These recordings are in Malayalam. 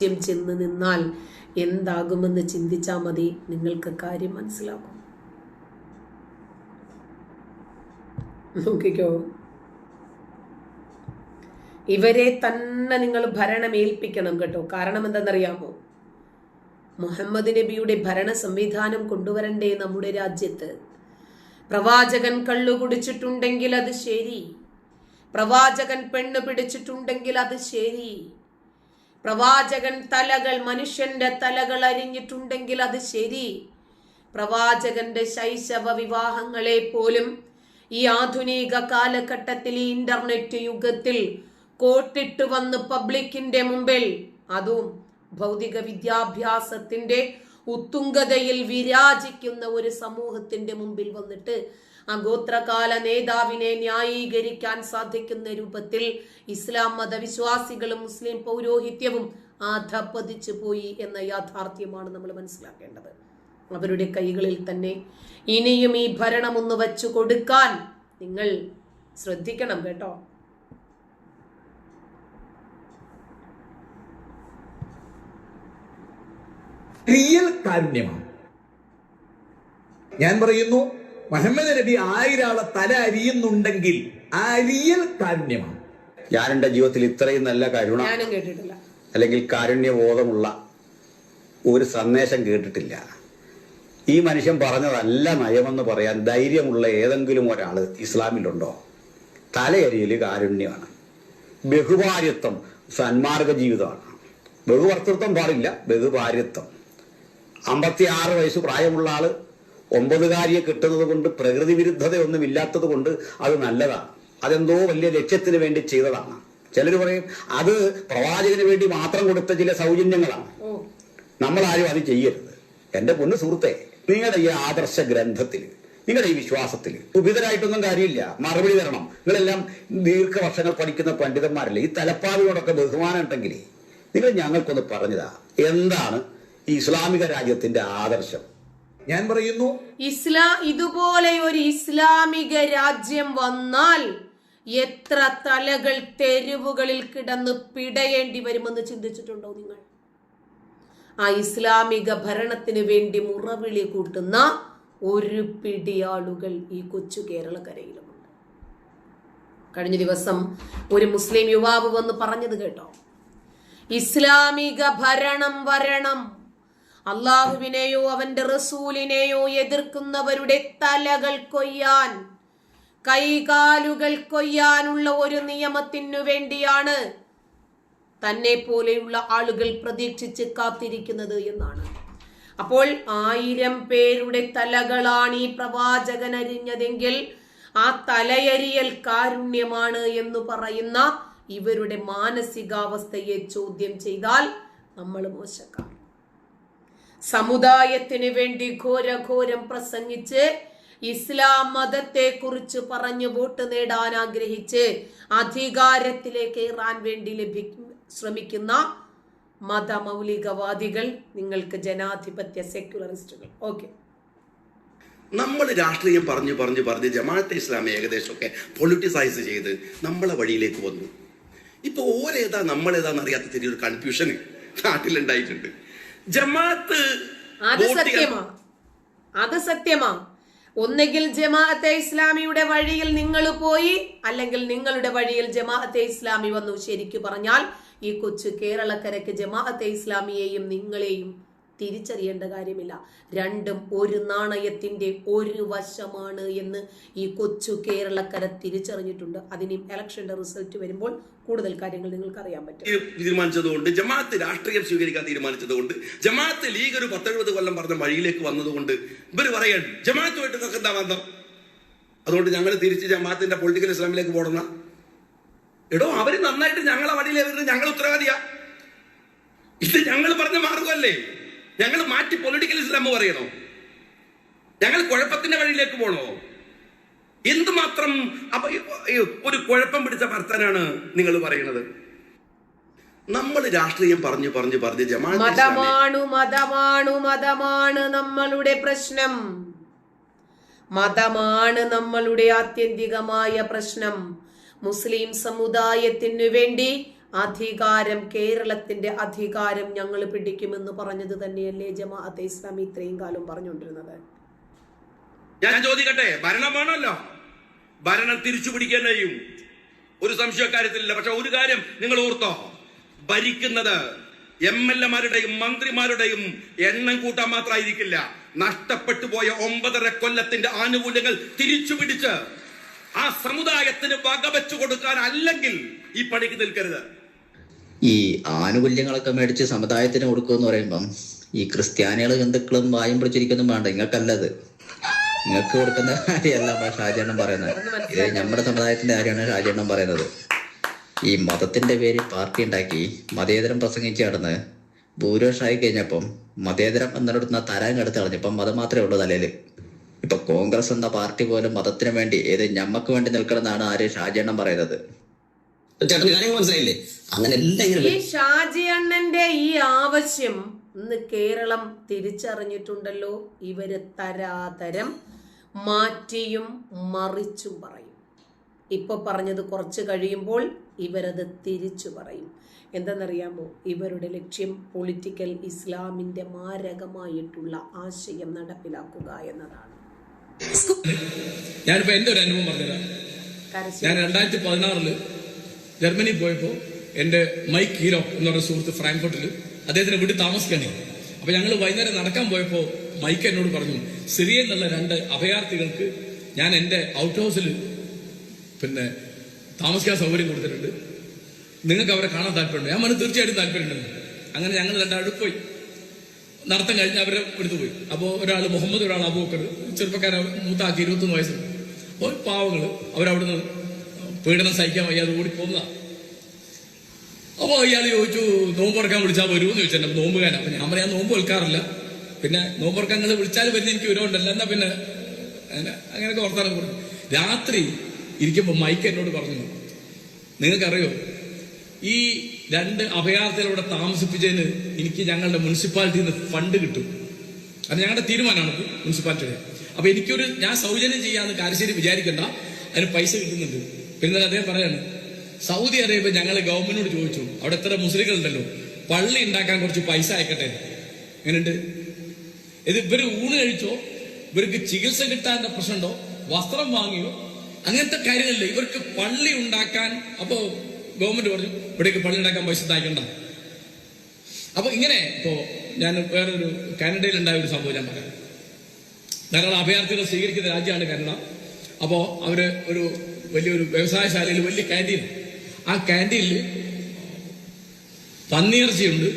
ലക്ഷ്യം ചെന്ന് നിന്നാൽ എന്താകുമെന്ന് ചിന്തിച്ചാൽ മതി. നിങ്ങൾക്ക് കാര്യം മനസ്സിലാകും. നോക്കിക്കോ. ഇവരെ തന്നെ നിങ്ങൾ ഭരണം ഏൽപ്പിക്കണം കേട്ടോ. കാരണം എന്തെന്നറിയാമോ മുഹമ്മദ് നബിയുടെ ഭരണ സംവിധാനം കൊണ്ടുവരണ്ടേ നമ്മുടെ രാജ്യത്ത്. പ്രവാചകൻ കള്ളു കുടിച്ചിട്ടുണ്ടെങ്കിൽ അത് ശരി. പ്രവാചകൻ പെണ്ണ് പിടിച്ചിട്ടുണ്ടെങ്കിൽ അത് ശരി. പ്രവാചകൻ തലകൾ മനുഷ്യന്റെ തലകൾ അരിഞ്ഞിട്ടുണ്ടെങ്കിൽ അത് ശരി. പ്രവാചകന്റെ ശൈശവ വിവാഹങ്ങളെ പോലും ഈ ആധുനിക കാലഘട്ടത്തിൽ ഈ ഇന്റർനെറ്റ് യുഗത്തിൽ കോട്ടിട്ട് വന്ന് പബ്ലിക്കിന്റെ മുമ്പിൽ അതും ഭൗതിക വിദ്യാഭ്യാസത്തിന്റെ ഉത്തുംഗതയിൽ വിരാജിക്കുന്ന ഒരു സമൂഹത്തിന്റെ മുമ്പിൽ വന്നിട്ട് ആ ഗോത്രകാല നേതാവിനെ ന്യായീകരിക്കാൻ സാധിക്കുന്ന രൂപത്തിൽ ഇസ്ലാം മതവിശ്വാസികളും മുസ്ലിം പൗരോഹിത്യവും അധപ്പതിച്ചു പോയി എന്ന യാഥാർത്ഥ്യമാണ് നമ്മൾ മനസ്സിലാക്കേണ്ടത്. അവരുടെ കൈകളിൽ തന്നെ ഇനിയും ഈ ഭരണം ഒന്ന് വച്ചു കൊടുക്കാൻ നിങ്ങൾ ശ്രദ്ധിക്കണം കേട്ടോ. റിയൽ കാരുണ്യമാണ്. ഞാൻ പറയുന്നു മുഹമ്മദ് നബി ആയിരാളെ തല അരിയുന്നുണ്ടെങ്കിൽ ആ അരിയൽ കാരുണ്യമാണ്. ഞാൻ എന്റെ ജീവിതത്തിൽ ഇത്രയും നല്ല കരുണ അല്ലെങ്കിൽ കാരുണ്യബോധമുള്ള ഒരു സന്ദേശം കേട്ടിട്ടില്ല. ഈ മനുഷ്യൻ പറഞ്ഞതല്ല നയമെന്ന് പറയാൻ ധൈര്യമുള്ള ഏതെങ്കിലും ഒരാൾ ഇസ്ലാമിലുണ്ടോ? തലയരിയിൽ കാരുണ്യമാണ്. ബഹുഭാര്യത്വം സന്മാർഗ ജീവിതമാണ്. ബഹുഭർത്തൃത്വം പാടില്ല ബഹുഭാര്യത്വം. അമ്പത്തി ആറ് വയസ്സ് പ്രായമുള്ള ആൾ ഒമ്പതുകാരിയെ കിട്ടുന്നത് കൊണ്ട് പ്രകൃതി വിരുദ്ധതയൊന്നും ഇല്ലാത്തത് കൊണ്ട് അത് നല്ലതാണ് അതെന്തോ വലിയ ലക്ഷ്യത്തിന് വേണ്ടി ചെയ്തതാണ്. ചിലർ പറയും അത് പ്രവാചകന് വേണ്ടി മാത്രം കൊടുത്ത ചില സൗജന്യങ്ങളാണ്. നമ്മളാരും അത് ചെയ്യരുത്. എന്റെ പൊന്നു സുഹൃത്തെ നിങ്ങളുടെ ഈ ആദർശ ഗ്രന്ഥത്തിൽ നിങ്ങളുടെ ഈ വിശ്വാസത്തിൽ ഉപിതരായിട്ടൊന്നും കാര്യമില്ല. മറുപടി തരണം. നിങ്ങളെല്ലാം ദീർഘവർഷങ്ങൾ പഠിക്കുന്ന പണ്ഡിതന്മാരല്ലേ? ഈ തലപ്പാവിനോടൊക്കെ ബഹുമാനം ഉണ്ടെങ്കിൽ നിങ്ങൾ ഞങ്ങൾക്കൊന്ന് പറഞ്ഞതാ. എന്താണ് ഈ ഇസ്ലാമിക രാജ്യത്തിന്റെ ആദർശം? ഞാൻ പറയുന്നു ഇസ്ലാ ഇതുപോലെ ഒരു ഇസ്ലാമിക രാജ്യം വന്നാൽ എത്ര തലകൾ തെരുവുകളിൽ കിടന്ന് പിടയേണ്ടി വരുമെന്ന് ചിന്തിച്ചിട്ടുണ്ടോ നിങ്ങൾ? ആ ഇസ്ലാമിക ഭരണത്തിന് വേണ്ടി മുറവിളി കൂട്ടുന്ന ഒരു പിടിയാളുകൾ ഈ കൊച്ചു കേരളക്കരയിലുമുണ്ട്. കഴിഞ്ഞ ദിവസം ഒരു മുസ്ലിം യുവാവ് വന്ന് പറഞ്ഞത് കേട്ടോ ഇസ്ലാമിക ഭരണം വരണം അള്ളാഹുവിനെയോ അവന്റെ റസൂലിനെയോ എതിർക്കുന്നവരുടെ തലകൾ കൊയ്യാൻ കൈകാലുകൾ കൊയ്യാനുള്ള ഒരു നിയമത്തിനു വേണ്ടിയാണ് തന്നെ പോലെയുള്ള ആളുകൾ പ്രതീക്ഷിച്ച് കാത്തിരിക്കുന്നത് എന്നാണ്. അപ്പോൾ ആയിരം പേരുടെ തലകളാണ് ഈ പ്രവാചകൻ അരിഞ്ഞതെങ്കിൽ ആ തലയരിയൽ കാരുണ്യമാണ് എന്ന് പറയുന്ന ഇവരുടെ മാനസികാവസ്ഥയെ ചോദ്യം ചെയ്താൽ നമ്മൾ മോശക്കാർ. സമുദായത്തിന് വേണ്ടി ഘോരഘോരം പ്രസംഗിച്ച് ഇസ്ലാം മതത്തെ കുറിച്ച് പറഞ്ഞു വോട്ട് നേടാൻ ആഗ്രഹിച്ച് അധികാരത്തിലേക്ക് ഏറാൻ വേണ്ടി ലഭി ശ്രമിക്കുന്ന മതമൗലികവാദികൾ നിങ്ങൾക്ക് ജനാധിപത്യ സെക്യുലറിസ്റ്റുകൾ. ഓക്കെ. നമ്മൾ രാഷ്ട്രീയം പറഞ്ഞു പറഞ്ഞു പറഞ്ഞ് ജമാഅത്തെ ഇസ്ലാം ഏകദേശമൊക്കെ പൊളിറ്റിസൈസ് ചെയ്ത് നമ്മളെ വഴിയിലേക്ക് വന്നു. ഇപ്പൊ ഓരേതാ നമ്മളേതാന്ന് അറിയാത്ത ചെറിയൊരു കൺഫ്യൂഷൻ നാട്ടിലുണ്ടായിട്ടുണ്ട്. ജമാഅത്ത് അത് സത്യമാ. അത് സത്യമാ. ഒന്നുകിൽ ജമാഅത്തെ ഇസ്ലാമിയുടെ വഴിയിൽ നിങ്ങൾ പോയി അല്ലെങ്കിൽ നിങ്ങളുടെ വഴിയിൽ ജമാഅത്തെ ഇസ്ലാമി വന്നു. ശരിക്കു പറഞ്ഞാൽ ഈ കൊച്ചു കേരളക്കരയ്ക്ക് ജമാഅത്തെ ഇസ്ലാമിയെയും നിങ്ങളെയും തിരിച്ചറിയേണ്ട കാര്യമില്ല. രണ്ടും ഒരു നാണയത്തിന്റെ ഒരു വശമാണ് എന്ന് ഈ കൊച്ചു കേരളക്കര തിരിച്ചറിഞ്ഞിട്ടുണ്ട്. അതിനും ഇലക്ഷന്റെ റിസൾട്ട് വരുമ്പോൾ കൂടുതൽ കാര്യങ്ങൾ നിങ്ങൾക്ക് അറിയാൻ പറ്റും തീരുമാനിച്ചതുകൊണ്ട് ജമാഅത്ത് രാഷ്ട്രീയം സ്വീകരിക്കാൻ തീരുമാനിച്ചതുകൊണ്ട് ജമാഅത്ത് ലീഗ് ഒരു പത്തെഴുപത് കൊല്ലം പറഞ്ഞ വഴിയിലേക്ക് വന്നതുകൊണ്ട് ഇവർ പറയണം ജമാഅത്തുമായിട്ട് നിങ്ങൾക്ക് എന്താ ബന്ധം? അതുകൊണ്ട് ഞങ്ങൾ തിരിച്ച് ജമാഅത്തിന്റെ പൊളിറ്റിക്കൽ ഇസ്ലാമിലേക്ക് പോടുന്ന എടോ അവർ നന്നായിട്ട് ഞങ്ങളെ വരുന്നത് ഞങ്ങൾ ഉത്തരവാദിയാ. ഇത് ഞങ്ങൾ പറഞ്ഞ മാർഗമല്ലേ ഞങ്ങൾ മാറ്റി പൊളിറ്റിക്കൽ ഇസ്ലാം പറയണോ? ഞങ്ങൾ കുഴപ്പത്തിന്റെ വഴിയിലേക്ക് പോണോ? എന്തുമാത്രം ഒരു കുഴപ്പം പിടിച്ച ഭർത്താനാണ് നിങ്ങൾ പറയുന്നത് നമ്മൾ രാഷ്ട്രീയം പറഞ്ഞു പറഞ്ഞു പറഞ്ഞു മതമാണു മതമാണു മതമാണ് നമ്മളുടെ പ്രശ്നം. മതമാണ് നമ്മളുടെ ആത്യന്തികമായ പ്രശ്നം. മുസ്ലിം സമുദായത്തിനു വേണ്ടി അധികാരം കേരളത്തിന്റെ അധികാരം ഞങ്ങൾ പിടിക്കുമെന്ന് പറഞ്ഞത് തന്നെയല്ലേ ജമാഅത്തെ ഇസ്ലാമി ഇത്രയും കാലം പറഞ്ഞുകൊണ്ടിരുന്നത്? ഞാൻ ചോദിക്കട്ടെ ഭരണം വേണമല്ലോ. ഭരണം തിരിച്ചു പിടിക്കാൻ കഴിയും ഒരു സംശയക്കാര്യത്തിലില്ല പക്ഷെ ഒരു കാര്യം നിങ്ങൾ ഓർത്തോ. ഭരിക്കുന്നത് എം എൽ എമാരുടെയും മന്ത്രിമാരുടെയും എണ്ണം കൂട്ടാൻ മാത്രമായിരിക്കില്ല. നഷ്ടപ്പെട്ടു പോയ ഒമ്പതര കൊല്ലത്തിന്റെ ആനുകൂല്യങ്ങൾ തിരിച്ചു പിടിച്ച് ആ സമുദായത്തിന് വകവെച്ചു കൊടുക്കാൻ അല്ലെങ്കിൽ ഈ പണിക്ക് നിൽക്കരുത്. ഈ ആനുകൂല്യങ്ങളൊക്കെ മേടിച്ച് സമുദായത്തിന് കൊടുക്കുക എന്ന് പറയുമ്പം ഈ ക്രിസ്ത്യാനികൾ ഹിന്ദുക്കളും വായും പിടിച്ചിരിക്കുന്നു വേണ്ട നിങ്ങൾക്കല്ലത്. നിങ്ങൾക്ക് കൊടുക്കുന്ന കാര്യമല്ല ഷാജേണ്ണം പറയുന്നത്. ഇത് നമ്മുടെ സമുദായത്തിന്റെ കാര്യമാണ് ഷാജേണ്ണം പറയുന്നത്. ഈ മതത്തിന്റെ പേരിൽ പാർട്ടി ഉണ്ടാക്കി മതേതരം പ്രസംഗിച്ച് നടന്ന് ഭൂരിപക്ഷമായി കഴിഞ്ഞപ്പം മതേതരം എന്നിടത്തുന്ന തരാൻ കെടുത്ത് കളഞ്ഞപ്പം മതം മാത്രമേ ഉള്ളൂ തലയിൽ ഇപ്പൊ കോൺഗ്രസ് എന്ന പാർട്ടി പോലും മതത്തിന് വേണ്ടി ഏത് ഞമ്മക്ക് വേണ്ടി നിൽക്കണമെന്നാണ് ആര് ഷാജേണ്ണം പറയുന്നത്. ചേട്ടന് കാര്യങ്ങൾ മനസ്സിലായില്ലേ? അങ്ങനെ എല്ലാം ഈ ഷാജി അണ്ണന്റെ ഈ ആവശ്യം ഇന്ന് കേരളം തിരിച്ചറിഞ്ഞിട്ടുണ്ടല്ലോ. ഇവർ തരാതരം മാറ്റിയും മറിച്ചും പറയും. ഇപ്പൊ പറഞ്ഞത് കുറച്ച് കഴിയുമ്പോൾ ഇവരത് തിരിച്ചു പറയും. എന്തെന്നറിയാമോ? ഇവരുടെ ലക്ഷ്യം പൊളിറ്റിക്കൽ ഇസ്ലാമിന്റെ മാരകമായിട്ടുള്ള ആശയം നടപ്പിലാക്കുക എന്നതാണ്. ഞാനിപ്പോ എന്റെ ഒരു അനുഭവം പറഞ്ഞുതരാം. ഞാൻ രണ്ടായിരത്തി പതിനാറിൽ ജർമ്മനി പോയപ്പോൾ എന്റെ മൈക്ക് ഹീറോ എന്ന് പറഞ്ഞ സുഹൃത്ത് ഫ്രാങ്ക്ഫർട്ടിൽ അദ്ദേഹത്തിന് വീട്ടിൽ താമസിക്കാനേ അപ്പൊ ഞങ്ങൾ വൈകുന്നേരം നടക്കാൻ പോയപ്പോൾ മൈക്ക് എന്നോട് പറഞ്ഞു സിറിയയിൽ നിന്നുള്ള രണ്ട് അഭയാർത്ഥികൾക്ക് ഞാൻ എന്റെ ഔട്ട് ഹൗസിൽ പിന്നെ താമസിക്കാൻ സൗകര്യം കൊടുത്തിട്ടുണ്ട്. നിങ്ങൾക്ക് അവരെ കാണാൻ താല്പര്യമുണ്ട്? ഞാൻ പറഞ്ഞു തീർച്ചയായിട്ടും താല്പര്യമുണ്ട്. അങ്ങനെ ഞങ്ങൾ രണ്ടാളും പോയി. നടത്തം കഴിഞ്ഞ് അവരെ എടുത്തു പോയി. അപ്പോൾ ഒരാൾ മുഹമ്മദ് ഒരാൾ അബൂക്കർ ചെറുപ്പക്കാരെ മൂത്താക്കി ഇരുപത്തൊന്ന് വയസ്സ്. അപ്പോൾ പാവങ്ങൾ അവരവിടുന്ന് പീഡനം സഹിക്കാൻ വയ്യാതെ ഓടി പോകുന്നതാ അപ്പോൾ അയാൾ ചോദിച്ചു നോമ്പ് ഉറക്കാൻ വിളിച്ചാൽ വരുമെന്ന് ചോദിച്ചു. നോമ്പുകാരൻ. അപ്പൊ ഞാൻ പറയാൻ നോമ്പ് വിൽക്കാറില്ല പിന്നെ നോമ്പ് ഉറക്കാൻ നിങ്ങൾ വിളിച്ചാൽ വരുന്ന എനിക്ക് വിരോധമുണ്ടല്ലോ. എന്നാ പിന്നെ? അങ്ങനെ അങ്ങനെയൊക്കെ വർത്താനം പറഞ്ഞു. രാത്രി ഇരിക്കുമ്പോൾ മൈക്ക് എന്നോട് പറഞ്ഞു നിങ്ങൾക്കറിയോ ഈ രണ്ട് അഭയാർത്ഥികളോടെ താമസിപ്പിച്ചതിന് എനിക്ക് ഞങ്ങളുടെ മുനിസിപ്പാലിറ്റിയിൽ നിന്ന് ഫണ്ട് കിട്ടും. അത് ഞങ്ങളുടെ തീരുമാനമാണ് മുനിസിപ്പാലിറ്റിയുടെ. അപ്പൊ എനിക്കൊരു ഞാൻ സൗജന്യം ചെയ്യാന്ന് കാരശ്ശേരി വിചാരിക്കണ്ട. അതിന് പൈസ കിട്ടുന്നുണ്ട്. പിന്നെ അദ്ദേഹം പറയാണ് സൗദി അറേബ്യ ഞങ്ങൾ ഗവൺമെന്റിനോട് ചോദിച്ചു അവിടെ എത്ര മുസ്ലിങ്ങൾ ഉണ്ടല്ലോ പള്ളി ഉണ്ടാക്കാൻ കുറച്ച് പൈസ അയക്കട്ടെ? എങ്ങനെയുണ്ട്? ഇത് ഇവർ ഊണ് കഴിച്ചോ ഇവർക്ക് ചികിത്സ കിട്ടാന്റെ പ്രശ്നമുണ്ടോ വസ്ത്രം വാങ്ങിയോ അങ്ങനത്തെ കാര്യങ്ങളില്ല. ഇവർക്ക് പള്ളി ഉണ്ടാക്കാൻ അപ്പോ ഗവൺമെന്റ് പറഞ്ഞു ഇവിടേക്ക് പള്ളി ഉണ്ടാക്കാൻ പൈസ അയക്കണ്ട അപ്പൊ ഇങ്ങനെ ഇപ്പോ ഞാൻ വേറൊരു കാനഡയിൽ ഉണ്ടായ ഒരു സംഭവം ഞാൻ പറയാം. ധാരാളം അഭയാർത്ഥികൾ സ്വീകരിക്കുന്ന രാജ്യമാണ് കാനഡ. അപ്പോ അവർ ഒരു വലിയൊരു വ്യവസായശാലയിൽ വലിയ ക്യാന്റീൻ ആ ക്യാന്റീനിൽ പന്നിയിറച്ചിയുണ്ട്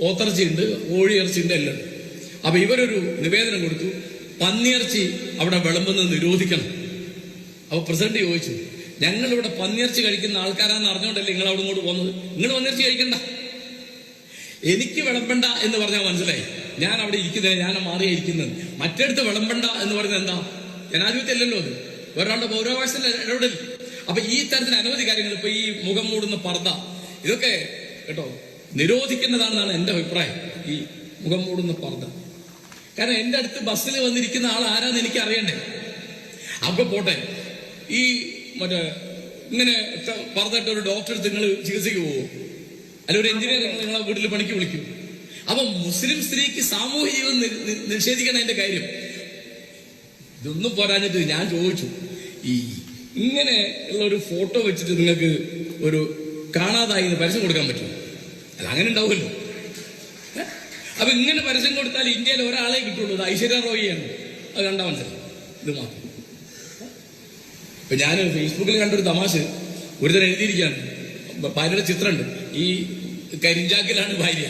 ഓത്തിറച്ചിയുണ്ട് കോഴിയിറച്ചിയുണ്ട് എല്ലാം. ഉണ്ട് അപ്പൊ ഇവരൊരു നിവേദനം കൊടുത്തു പന്നിയിറച്ചി അവിടെ വിളമ്പുന്നത് നിരോധിക്കണം. അപ്പൊ പ്രസിഡന്റ് ചോദിച്ചു ഞങ്ങൾ ഇവിടെ പന്നിയിറച്ചി കഴിക്കുന്ന ആൾക്കാരാന്ന് അറിഞ്ഞോണ്ടല്ലേ നിങ്ങൾ അവിടെ ഇങ്ങോട്ട് പോകുന്നത് നിങ്ങൾ പന്നിയിറച്ചി കഴിക്കണ്ട. എനിക്ക് വിളമ്പണ്ട എന്ന് പറഞ്ഞാൽ മനസ്സിലായി. ഞാൻ അവിടെ ഇരിക്കുന്നത് ഞാൻ മാറിയാ ഇരിക്കുന്നത്. മറ്റടുത്ത് വിളമ്പണ്ട എന്ന് പറഞ്ഞാൽ എന്താ? ജനാധിപത്യം അല്ലല്ലോ അത് ഒരാളുടെ പൗരാവകാശത്തിൽ ഇടപെടൽ. അപ്പൊ ഈ തരത്തിൽ അനവധി കാര്യങ്ങൾ ഇപ്പൊ ഈ മുഖം മൂടുന്ന പർദ്ദ ഇതൊക്കെ കേട്ടോ നിരോധിക്കുന്നതാണെന്നാണ് എന്റെ അഭിപ്രായം ഈ മുഖം മൂടുന്ന പർദ്ദ. കാരണം എന്റെ അടുത്ത് ബസ്സിൽ വന്നിരിക്കുന്ന ആൾ ആരാന്ന് എനിക്ക് അറിയണ്ടേ? അപ്പൊ പോട്ടെ ഈ മറ്റേ ഇങ്ങനെ പറഞ്ഞിട്ട് ഒരു ഡോക്ടർ നിങ്ങൾ ചികിത്സയ്ക്ക് പോവോ? അല്ല ഒരു എഞ്ചിനീയർ നിങ്ങളെ വീട്ടിൽ പണിക്ക് വിളിക്കും. അപ്പൊ മുസ്ലിം സ്ത്രീക്ക് സാമൂഹ്യ ജീവിതം നിഷേധിക്കണം കാര്യം. ഇതൊന്നും പോരാഞ്ഞിട്ട് ഞാൻ ചോദിച്ചു ഈ ഇങ്ങനെ ഉള്ള ഒരു ഫോട്ടോ വെച്ചിട്ട് നിങ്ങൾക്ക് ഒരു കാണാതായി പരസ്യം കൊടുക്കാൻ പറ്റുമോ? അല്ല അങ്ങനെ ഉണ്ടാവുമല്ലോ. അപ്പൊ ഇങ്ങനെ പരസ്യം കൊടുത്താൽ ഇന്ത്യയിൽ ഒരാളെ കിട്ടുള്ളൂ. ഐശ്വര്യ റോയിയാണ്. അത് കണ്ടാ മനസ്സിലായി. ഇത് മാത്രം. ഇപ്പൊ ഞാൻ ഫേസ്ബുക്കിൽ കണ്ടൊരു തമാശ. ഒരുത്തരം എഴുതിയിരിക്കുകയാണ്. ഭാര്യയുടെ ചിത്രമുണ്ട്. ഈ കരിഞ്ചാക്കിലാണ് ഭാര്യ.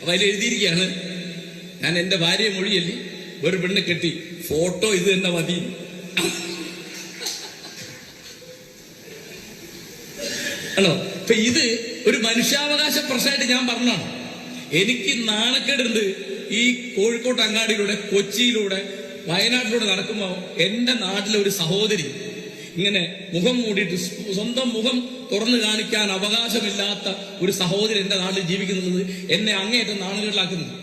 അപ്പൊ അതിൽ എഴുതിയിരിക്കുകയാണ് ഞാൻ എന്റെ ഭാര്യയെ മൊഴിയല്ലി. ഒരു പെണ്ണ് കെട്ടി ഫോട്ടോ ഇത് തന്നെ മതി. ആണോ? ഇപ്പൊ ഇത് ഒരു മനുഷ്യാവകാശ പ്രശ്നമായിട്ട് ഞാൻ പറഞ്ഞാണ് എനിക്ക് നാണക്കേടുണ്ട് ഈ കോഴിക്കോട്ട് അങ്ങാടിയിലൂടെ കൊച്ചിയിലൂടെ വയനാട്ടിലൂടെ നടക്കുമ്പോൾ എന്റെ നാട്ടിലെ ഒരു സഹോദരി ഇങ്ങനെ മുഖം മൂടിയിട്ട് സ്വന്തം മുഖം തുറന്നു കാണിക്കാൻ അവകാശമില്ലാത്ത ഒരു സഹോദരി എന്റെ നാട്ടിൽ ജീവിക്കുന്നത് എന്നെ അങ്ങേയറ്റം നാണുകളിലാക്കുന്നത്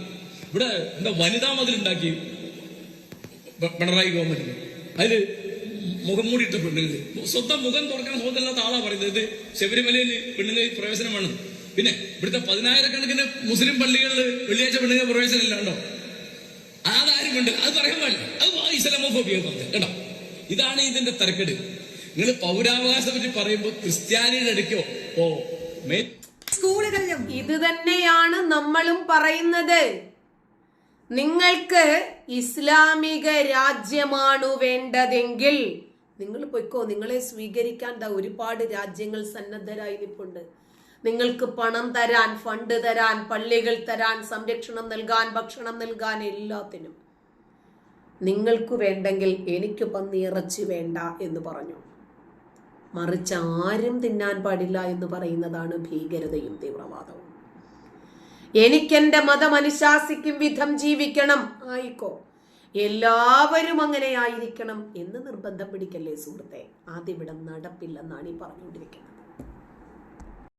ഇവിടെ എന്താ വനിതാ മതിലുണ്ടാക്കി പിണറായി ഗവൺമെന്റിന്. അതിൽ മുഖം മൂടിയിട്ട പെണ്ണുങ്ങൾ സ്വന്തം മുഖം തുറക്കാൻ സ്വന്തമില്ലാത്ത ആളാ പറയുന്നത്. ഇത് ശബരിമലയിൽ പെണ്ണുങ്ങൾ പ്രവേശനമാണ്. പിന്നെ ഇവിടുത്തെ പതിനായിരക്കണക്കിന് മുസ്ലിം പള്ളികളിൽ വെള്ളിയാഴ്ച പെണ്ണുങ്ങൾ പ്രവേശനം ഇല്ലാണ്ടോ അതാരുമുണ്ട് അത് പറയാൻ പാടില്ല. അത് ഇസ്ലാമോഫോബിയ പറഞ്ഞത് കേട്ടോ? ഇതാണ് ഇതിന്റെ തരക്കെട്. നിങ്ങൾ പൗരാവകാശത്തെ പറ്റി പറയുമ്പോൾ ക്രിസ്ത്യാനിയുടെ അടുക്കോ? ഓ മേ സ്കൂളുകളിലും ഇത് തന്നെയാണ് നമ്മളും പറയുന്നത്. നിങ്ങൾക്ക് ഇസ്ലാമിക രാജ്യമാണു വേണ്ടതെങ്കിൽ നിങ്ങൾ പൊയ്ക്കോ നിങ്ങളെ സ്വീകരിക്കാൻ ദാ ഒരുപാട് രാജ്യങ്ങൾ സന്നദ്ധരായി നിൽപ്പുണ്ട് നിങ്ങൾക്ക് പണം തരാൻ ഫണ്ട് തരാൻ പള്ളികൾ തരാൻ സംരക്ഷണം നൽകാൻ ഭക്ഷണം നൽകാൻ എല്ലാത്തിനും നിങ്ങൾക്ക് വേണ്ടെങ്കിൽ എനിക്ക് പന്നിയിറച്ചി വേണ്ട എന്ന് പറഞ്ഞു. മറിച്ച് ആരും തിന്നാൻ പാടില്ല എന്ന് പറയുന്നതാണ് ഭീകരതയും തീവ്രവാദവും. എനിക്കെന്റെ മതം അനുശാസിക്കും വിധം ജീവിക്കണം. ആയിക്കോ. എല്ലാവരും അങ്ങനെ ആയിരിക്കണം എന്ന് നിർബന്ധം പിടിക്കല്ലേ സുഹൃത്തെ? അതിവിടെ നടപ്പില്ലെന്നാണ് ഈ പറഞ്ഞുകൊണ്ടിരിക്കുന്നത്.